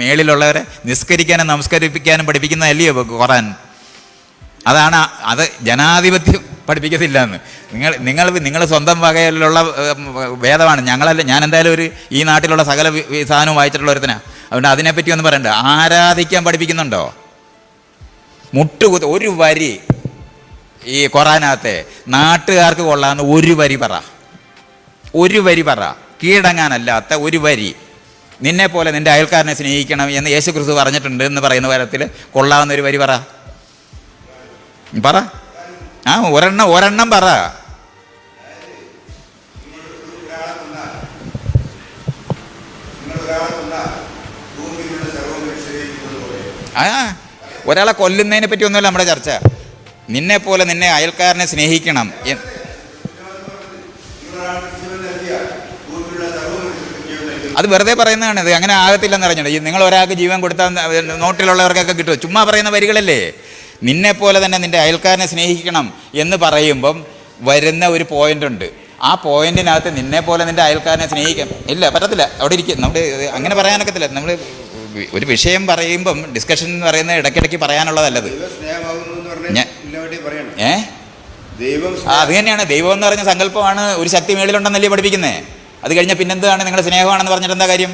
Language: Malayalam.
മേളിലുള്ളവരെ നിസ്കരിക്കാനും നമസ്കരിപ്പിക്കാനും പഠിപ്പിക്കുന്നതല്ലയോ ഖുറാൻ അതാണ് അത് ജനാധിപത്യം പഠിപ്പിക്കത്തില്ല എന്ന് നിങ്ങൾ നിങ്ങൾ നിങ്ങൾ സ്വന്തം വകയിലുള്ള വേദമാണ്. ഞങ്ങളല്ല ഞാൻ എന്തായാലും ഒരു ഈ നാട്ടിലുള്ള സകല സാധനവും വായിച്ചിട്ടുള്ള ഒരുത്തനാണ് അതുകൊണ്ട് അതിനെപ്പറ്റി ഒന്നും പറയണ്ട. ആരാധിക്കാൻ പഠിപ്പിക്കുന്നുണ്ടോ? മുട്ടുകുത്ത് ഒരു വരി ഈ ഖുറാനകത്തെ നാട്ടുകാർക്ക് കൊള്ളാമെന്ന് ഒരു വരി പറ. ഒരു വരി പറ. കീഴടങ്ങാനല്ലാത്ത ഒരു വരി. നിന്നെ പോലെ നിന്റെ അയൽക്കാരനെ സ്നേഹിക്കണം എന്ന് യേശു ക്രിസ്തു പറഞ്ഞിട്ടുണ്ട് എന്ന് പറയുന്ന തരത്തിൽ കൊള്ളാവുന്ന ഒരു വരി പറ. പറ. ആ ഒരെണ്ണം ഒരെണ്ണം പറ. ആ ഒരാളെ കൊല്ലുന്നതിനെ പറ്റി ഒന്നുമില്ല നമ്മുടെ ചർച്ച. നിന്നെ പോലെ നിന്നെ അയൽക്കാരനെ സ്നേഹിക്കണം അത് വെറുതെ പറയുന്നതാണ്. അങ്ങനെ ആകത്തില്ലെന്ന് പറഞ്ഞത് നിങ്ങൾ ഒരാൾക്ക് ജീവൻ കൊടുത്താൽ നോട്ടിലുള്ളവർക്കൊക്കെ കിട്ടും. ചുമ്മാ പറയുന്ന വരികളല്ലേ? നിന്നെപ്പോലെ തന്നെ നിന്റെ അയൽക്കാരനെ സ്നേഹിക്കണം എന്ന് പറയുമ്പം വരുന്ന ഒരു പോയിന്റ് ഉണ്ട്. ആ പോയിന്റിനകത്ത് നിന്നെ പോലെ നിന്റെ അയൽക്കാരനെ സ്നേഹിക്കാം ഇല്ല പറ്റത്തില്ല. അവിടെ ഇരിക്കും. നമ്മൾ അങ്ങനെ പറയാനൊക്കത്തില്ല. നമ്മൾ ഒരു വിഷയം പറയുമ്പം ഡിസ്കഷൻ എന്ന് പറയുന്നത് ഇടയ്ക്കിടയ്ക്ക് പറയാനുള്ളതല്ലത്. ഏ? അത് തന്നെയാണ്. ദൈവം എന്ന് പറഞ്ഞ സങ്കല്പമാണ് ഒരു ശക്തി മേളിലുണ്ടെന്നല്ലേ പഠിപ്പിക്കുന്നത് അത് കഴിഞ്ഞാൽ പിന്നെന്താണ് നിങ്ങളുടെ സ്നേഹമാണെന്ന് പറഞ്ഞിട്ട് എന്താ കാര്യം?